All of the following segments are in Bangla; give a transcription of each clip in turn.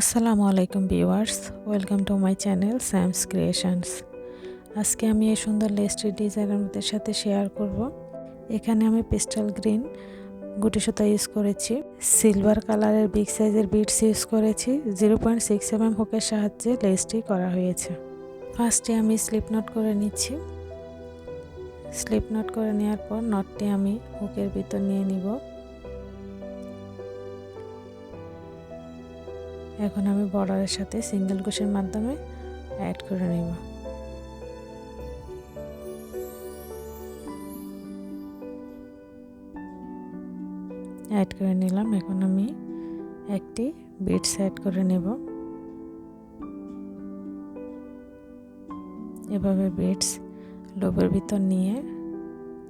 আসসালামু আলাইকুম viewers, welcome to my channel Sam's creations. আজকে আমি এই সুন্দর লেস্টের ডিজাইন সাথে শেয়ার করব। এখানে আমি পেস্টাল গ্রিন গুটি সুতা ইউজ করেছি, সিলভার কালারের বিগ সাইজের বিটস ইউজ করেছি, zero point six M M হুকের সাহায্যে লেসটি করা হয়েছে। ফার্স্টে আমি স্লিপ নট করে নিচ্ছি। স্লিপ নট করে নেওয়ার পর নটটি আমি হুকের ভিতর নিয়ে নিব। এখন আমি বর্ডারের সাথে সিঙ্গেল কুশের মাধ্যমে অ্যাড করে নেব। অ্যাড করে নিলাম। এখন আমি একটি বিটস অ্যাড করে নেব। এভাবে বিটস লোবের ভিতর নিয়ে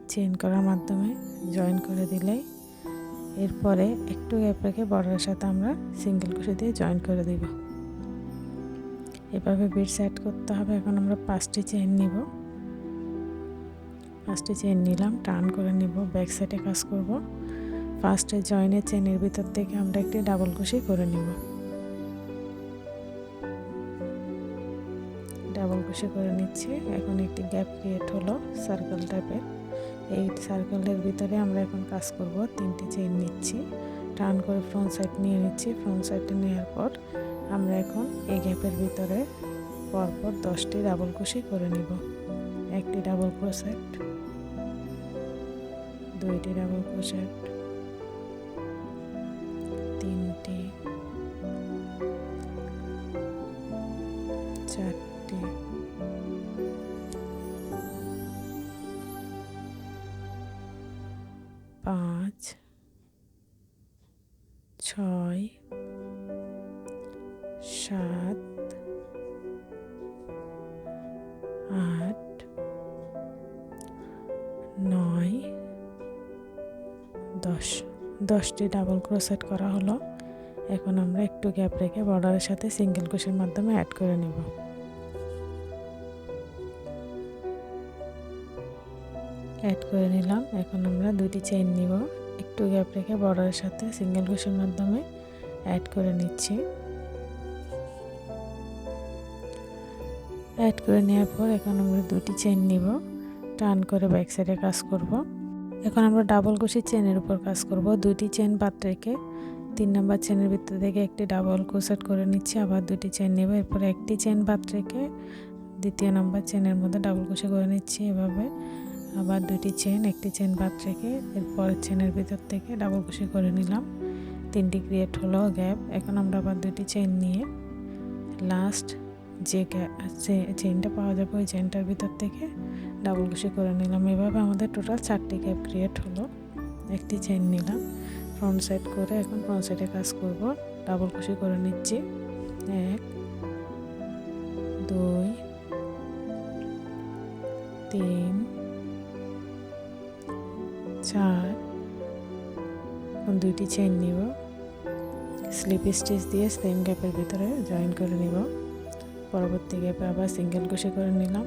চেন করার মাধ্যমে জয়েন করে দিলেই এরপরে একটু গ্যাপ রেখে বর্ডারের সাথে আমরা সিঙ্গেল কুশি দিয়ে জয়েন করে দেব। এভাবে বিট সেট করতে হবে। এখন আমরা পাঁচটি চেন নিব। পাঁচটি চেন নিলাম টার্ন করে নিব ব্যাক সাইডে কাজ করব। ফার্স্টে জয়েনের চেনের ভিতর থেকে আমরা একটি ডাবল কুশি করে নিব। ডাবল কুশি করে নিচ্ছি। এখন একটি গ্যাপ ক্রিয়েট হলো সার্কেল টাইপের এই সার্কেলের ভিতরে আমরা এখন কাজ করব। তিনটি চেইন নিচ্ছি। টার্ন করে ফ্রন্ট সাইড নিয়ে নিচ্ছি। ফ্রন্ট সাইডটা নেওয়ার পর আমরা এখন এই গ্যাপের ভিতরে পরপর দশটি ডাবল কুশি করে নিব। একটি ডাবল ক্রোশেট দুইটি ডাবল ক্রোশেট পাঁচ, ছয়, সাত, আট, নয়, দশ। দশটি ডাবল ক্রোসেট করা হলো। এখন আমরা একটু গ্যাপ রেখে বর্ডারের সাথে সিঙ্গেল ক্রোশের মাধ্যমে অ্যাড করে নেব। অ্যাড করে নিলাম। এখন আমরা দুটি চেইন নিব। একটু গ্যাপ রেখে বর্ডারের সাথে সিঙ্গেল কুশের মাধ্যমে অ্যাড করে নিচ্ছি। অ্যাড করে নেওয়ার পর এখন আমরা দুটি চেন নিব। টার্ন করে ব্যাক সাইডে কাজ করব। এখন আমরা ডাবল কুশি চেনের উপর কাজ করব। দুটি চেন বাদ রেখে তিন নম্বর চেনের ভিতর থেকে একটি ডাবল কুসেট করে নিচ্ছি। আবার দুটি চেন নেব। এরপরে একটি চেন বাদ রেখে দ্বিতীয় নম্বর চেনের মধ্যে ডাবল কুশি করে নিচ্ছি এভাবে। আবার দুটি চেন একটি চেন বাদ রেখে এরপরের চেনের ভিতর থেকে ডাবল কুশি করে নিলাম। তিনটি ক্রিয়েট হলো গ্যাপ এখন আমরা আবার দুটি চেন নিয়ে লাস্ট যে চেনটা পাওয়া যাবে, ওই চেনটার ভিতর থেকে ডাবল কুশি করে নিলাম। এভাবে আমাদের টোটাল চারটি গ্যাপ ক্রিয়েট হলো। একটি চেন নিলাম। ফ্রন্ট সাইড করে এখন ফ্রন্ট সাইডে কাজ করব। ডাবল কুশি করে নিচ্ছি। এক, দুই, তিন চার দুইটি চেন নিব। স্লিপ স্টিচ দিয়ে সেম গ্যাপের ভিতরে জয়েন করে নিব। পরবর্তী গ্যাপে আবার সিঙ্গেল কুশি করে নিলাম।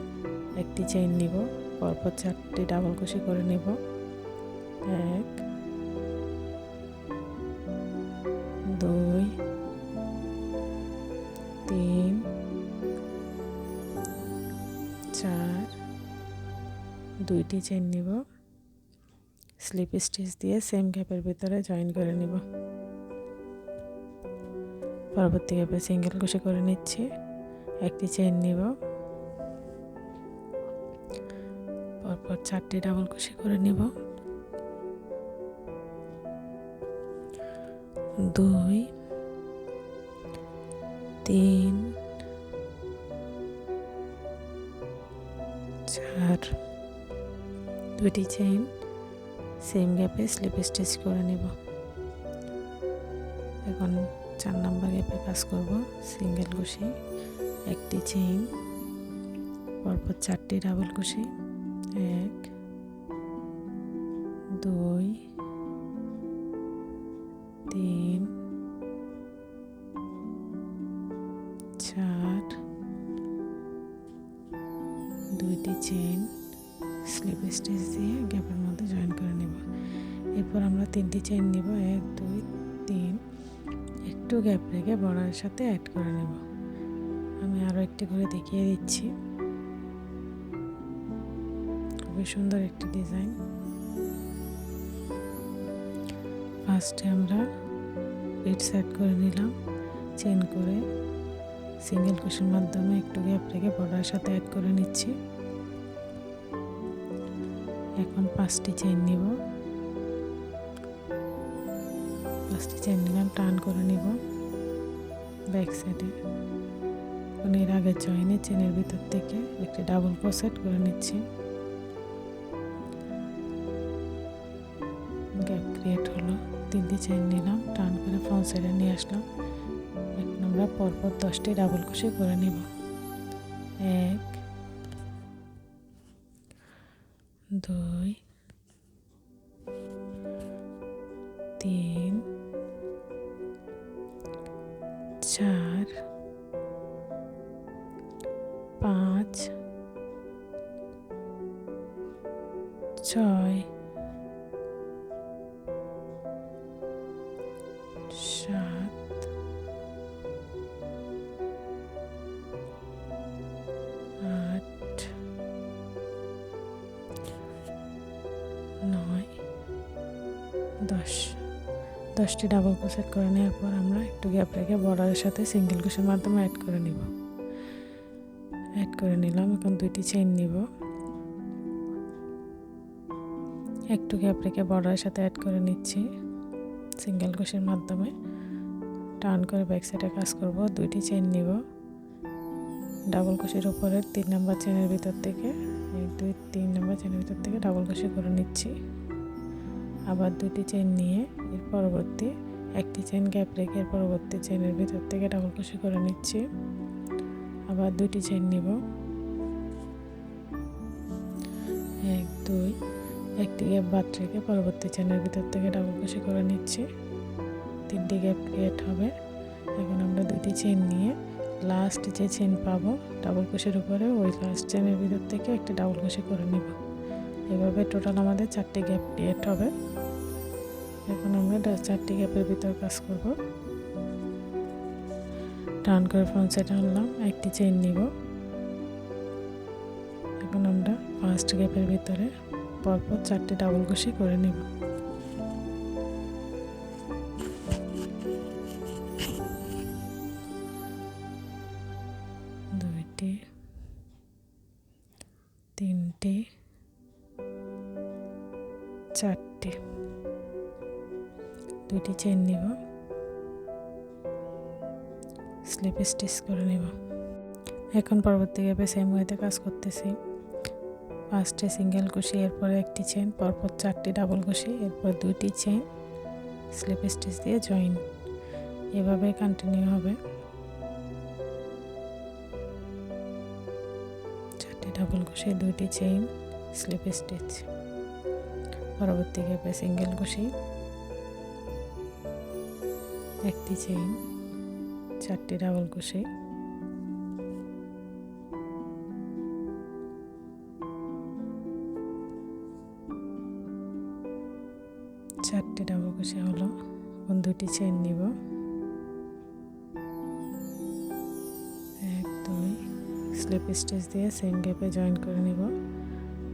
একটি চেইন নিব, পরপর চারটি ডাবল কুশি করে নিব। এক, দুই, তিন, চার, দুইটি চেন নিব। স্লিপ স্টিচ দিয়ে সেম গ্যাপের ভিতরে জয়েন করে নিব। পরবর্তী গ্যাপে সিঙ্গেল কুশি করে নিচ্ছি। একটি চেন নিব। পরপর চারটি ডাবল কুশি করে নিব। দুই, তিন, চার দুটি চেইন সেম গ্যাপে স্লিপ স্টিচ করে নেব। এখন চার নাম্বার গ্যাপে কাজ করব সিঙ্গেল কুশি একটি চেইন পরপর চারটি ডাবল কুশি এক, দুই, তিন, চার, দুইটি চেইন স্লিপ স্টিচ দিয়ে গ্যাপের মধ্যে জয়েন করে নেব। এরপর আমরা তিনটি চেইন নিব। এক, দুই, তিন। একটু গ্যাপ রেখে বর্ডারের সাথে অ্যাড করে নেব। আমি আরও একটি করে দেখিয়ে দিচ্ছি। খুবই সুন্দর একটি ডিজাইন ফার্স্টে আমরা বিট সেট করে নিলাম। চেন করে সিঙ্গেল কুশির মাধ্যমে একটু গ্যাপ রেখে বর্ডারের সাথে অ্যাড করে নিচ্ছি। এখন পাঁচটি চেন নিব। পাঁচটি চেন নিলাম, টান করে নিব। ব্যাক সাইডে এর আগে জয়েনে চেনের ভিতর থেকে একটি ডাবল ক্রোসেট করে নিচ্ছি। গ্যাপ ক্রিয়েট হলো, তিনটি চেন নিলাম, টান করে ফ্রন্ট সাইডে নিয়ে আসলাম। এখন আমরা পরপর দশটি ডাবল কুশি করে নিব। এক দুই দশটি ডাবল ক্রোশেট করে নেওয়ার পর আমরা একটু গ্যাপ রেখে বর্ডারের সাথে সিঙ্গেল ক্রোশের মাধ্যমে অ্যাড করে নিব। অ্যাড করে নিলাম, এখন দুইটি চেইন নিব। একটু গ্যাপ রেখে বর্ডারের সাথে অ্যাড করে নিচ্ছি। সিঙ্গেল ক্রোশের মাধ্যমে টার্ন করে ব্যাক সাইডে কাজ করব, দুইটি চেইন নিব। ডাবল কুশির উপরের তিন নম্বর চেনের ভিতর থেকে, এই দুই, তিন নম্বর চেনের ভিতর থেকে ডাবল কুশি করে নিচ্ছি। আবার দুটি চেন নিয়ে এর পরবর্তী, একটি চেন গ্যাপ রেখে পরবর্তী চেনের ভিতর থেকে ডাবল কুশি করে নিচ্ছি। আবার দুটি চেন নিব। এক, দুই, একটি গ্যাপ বাদ রেখে পরবর্তী চেনের ভিতর থেকে ডাবল কুশি করে নিচ্ছি। তিনটি গ্যাপ ক্রিয়েট হবে। এখন আমরা দুটি চেন নিয়ে লাস্ট যে চেন পাবো ডাবল কুশির উপরে, ওই লাস্ট চেনের ভিতর থেকে একটি ডাবল কুশি করে নিব। এভাবে টোটাল আমাদের চারটি গ্যাপ ক্রিয়েট হবে। এখন আমরা চারটি গ্যাপের ভিতর কাজ করব। টার্ন করে ফ্রন্ট সাইড আনলাম, একটি চেন নিব। এখন আমরা ফার্স্ট গ্যাপের ভিতরে পরপর চারটি ডাবল কষি করে নিব। চারটি। দুইটি চেন নিব। স্লিপ স্টিচ করে নিব। এখন পরবর্তী গ্যাপে সেম ওয়েতে কাজ করতেছি। ফার্স্টে সিঙ্গেল কুশি এরপরে একটি চেন পরপর চারটি ডাবল কুশি এরপর দুইটি চেন স্লিপ স্টিচ দিয়ে জয়েন এভাবে কন্টিনিউ হবে। চারটি ডাবল কুশি দুইটি চেইন স্লিপ স্টিচ পরবর্তী গ্যাপে সিঙ্গেল কুশি একটি চেইন চারটি ডাবল কুশি চারটি ডাবল কুশি হলো দুটি চেইন নিব। এক, দুই স্লিপ স্টিচ দিয়ে সেম গ্যাপে জয়েন করে নিব।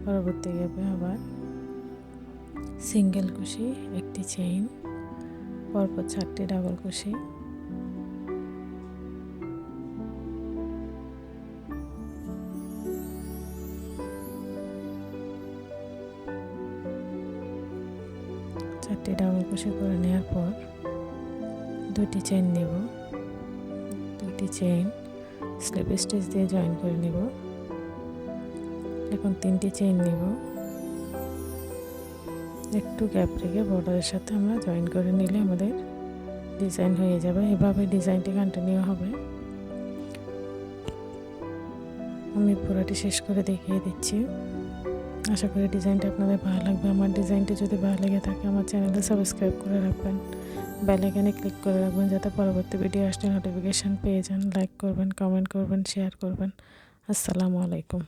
পরবর্তী গ্যাপে আবার সিঙ্গেল কুশি, একটি চেইন, পরপর চারটি ডাবল কুশি। চারটি ডাবল কুশি করে নেওয়ার পর দুটি চেইন নেব। দুটি চেইন স্লিপ স্টিচ দিয়ে জয়েন করে নেব। এখন তিনটি চেইন নেব। একটু গ্যাপ রেখে বর্ডারের সাথে আমরা জয়েন করে নিলে আমাদের ডিজাইন হয়ে যাবে। এভাবে ডিজাইনটি কন্টিনিউ হবে। আমি পুরোটি শেষ করে দেখিয়ে দিচ্ছি। আশা করি ডিজাইনটা আপনাদের ভালো লাগবে। আমার ডিজাইনটি যদি ভালো লেগে থাকে, আমার চ্যানেলটা সাবস্ক্রাইব করে রাখবেন। বেল আইকনে ক্লিক করে রাখবেন যাতে পরবর্তী ভিডিও আসলে নোটিফিকেশান পেয়ে যান। লাইক করবেন কমেন্ট করবেন শেয়ার করবেন। আসসালামু আলাইকুম।